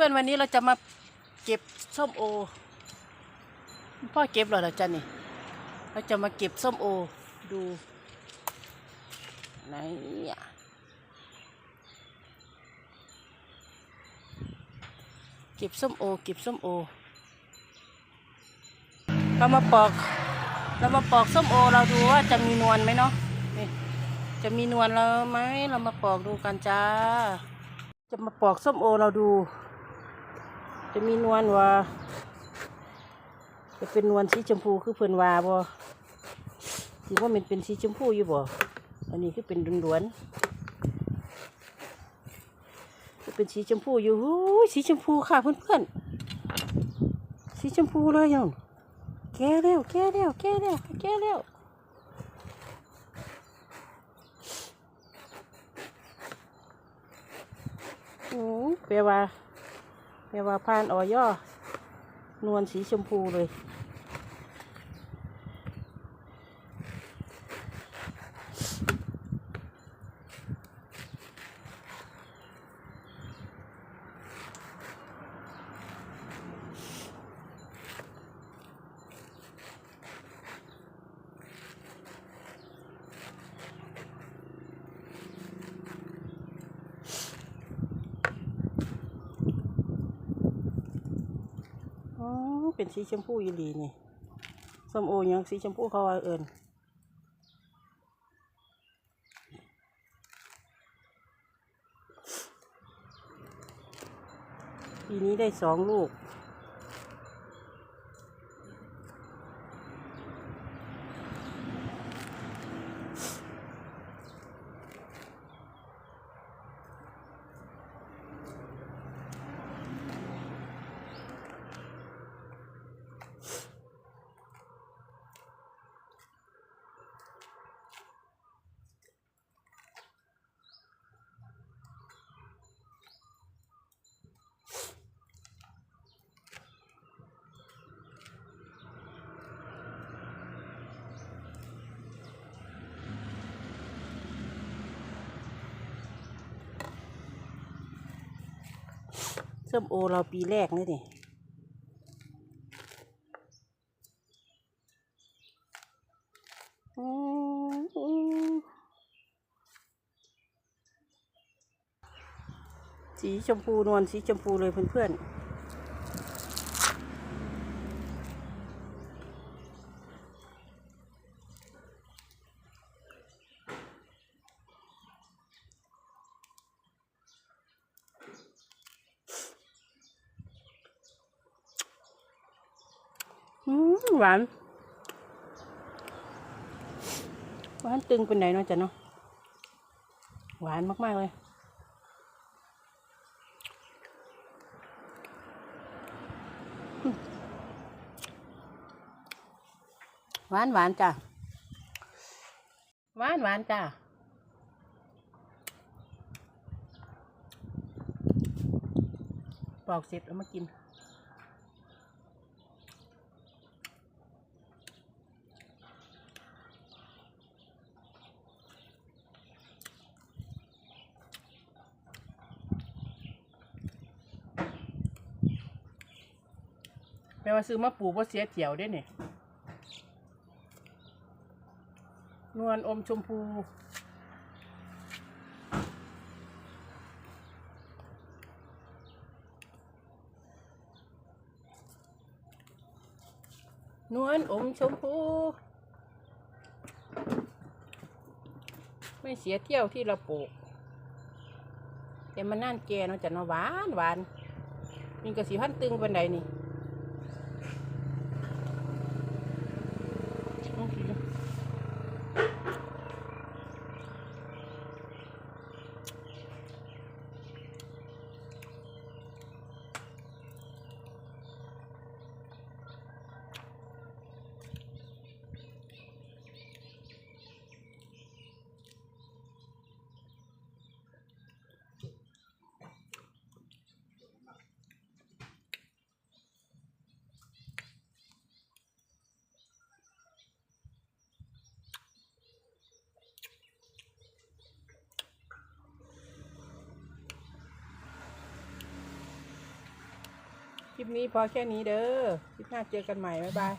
พื่อนๆวันนี้เราจะมาเก็บส้มโอพ่อเก็บหรอล่ะจ๊ะนี่เราจะมาเก็บส้มโอดูไหนอะเก็บส้มโอเก็บส้มโอเรามาปอกเรามาปอกส้มโอเราดูว่าจะมีนวลไหมเนาะนี่จะมีนวลเราไหมเรามาปอกดูกันจ้าจะมาปอกส้มโอเราดู จะมีนวลว่า จะเป็นนวลสีชมพูคือเพื่อนวาบ่ถือว่ามันเป็นสีชมพูอยู่บ่อันนี้คือเป็นล้วนๆจะเป็นสีชมพูอยู่สีชมพูค่ะเพื่อนๆสีชมพูเลยยังแก่แล้วแก่แล้วแก่แล้วแก่แล้วอือแปลว่า แปลว่าผ่านออยนวลสีชมพูเลย อ๋อ เป็นสีชมพูอีหลีนี่ส้มโอยังสีชมพูเขาว่าเอิญปีนี้ได้สองลูก ส้มโอเราปีแรกนี่ดิสีชมพูนวลสีชมพูเลยเพื่อนๆ หวาน หวานตึงเป็นไหนเนาะจ๊ะเนาะ หวานมาก ๆ เลย หวานหวานจ้ะ หวานหวานจ้ะปอกเสร็จเอามากิน แปลว่าซื้อมาปลูกว่าเสียเที่ยวได้เนี่ยนวลอมชมพู นวลอมชมพู ไม่เสียเที่ยวที่เราปลูกแต่มันน่านแก่เนาะจะเนาะหวานหวานนี่ก็สีพันตึงบันไดนี่ คลิปนี้พอแค่นี้เด้อ คลิปหน้าเจอกันใหม่ บ๊ายบาย